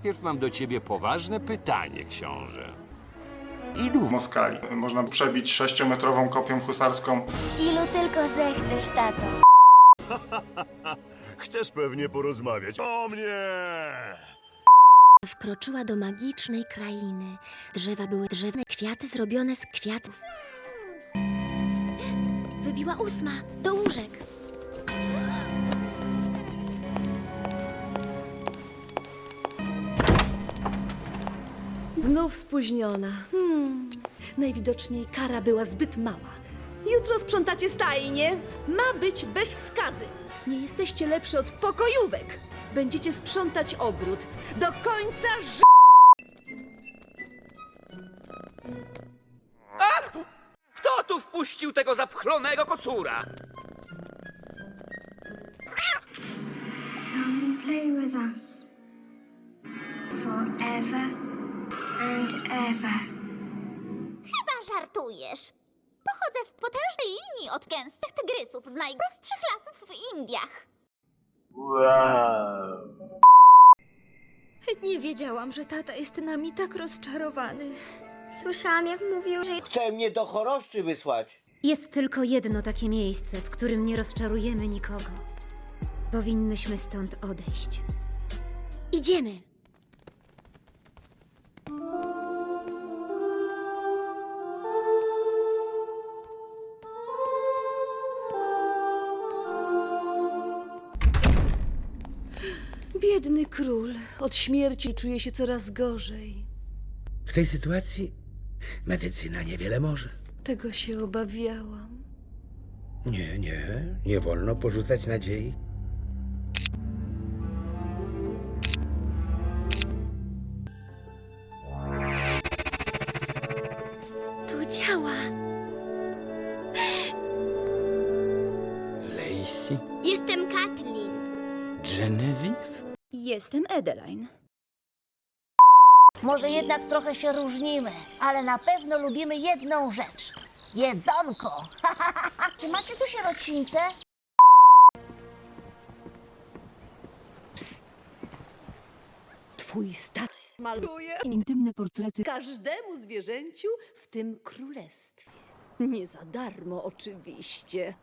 najpierw mam do ciebie poważne pytanie, książę. Ilu Moskali. Można przebić sześciometrową kopią husarską Ilu tylko zechcesz, tato. Chcesz pewnie porozmawiać o mnie! Wkroczyła do magicznej krainy. Drzewa były drzewne, kwiaty zrobione z kwiatów. Wybiła ósma, do łóżek. Znów spóźniona. Hmm. Najwidoczniej kara była zbyt mała. Jutro sprzątacie stajnie. Ma być bez skazy. Nie jesteście lepsi od pokojówek. Będziecie sprzątać ogród. Do końca ży... Kto tu wpuścił tego zapchlonego kocura? Come and play with us forever and ever. Chyba żartujesz. Pochodzę w potężnej linii od gęstych tygrysów z najprostszych lasów w Indiach. Nie wiedziałam, że tata jest nami tak rozczarowany. Słyszałam, jak mówił, że Chce mnie do choroszczy wysłać. Jest tylko jedno takie miejsce, w którym nie rozczarujemy nikogo. Powinnyśmy stąd odejść. Idziemy. Biedny król. Od śmierci czuje się coraz gorzej. W tej sytuacji medycyna niewiele może. Tego się obawiałam. Nie, nie, nie wolno porzucać nadziei. Tu działa. Lacey? Jestem Kathleen. Genevieve? Jestem Edeline. Może jednak trochę się różnimy, ale na pewno lubimy jedną rzecz. Jedzonko. Czy macie tu sierocińce? Twój stary maluje intymne portrety każdemu zwierzęciu w tym królestwie. Nie za darmo, oczywiście.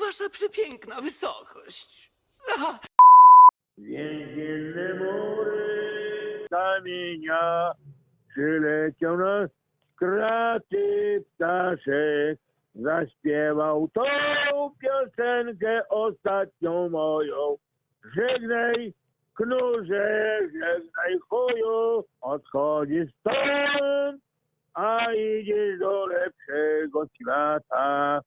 Wasza przepiękna wysokość. Aha, Więzienne mury kamienia przyleciał na kraty ptaszek. Zaśpiewał tą piosenkę ostatnią moją. Żegnaj knurze, żegnaj chuju, odchodzisz stąd, a idziesz do lepszego świata.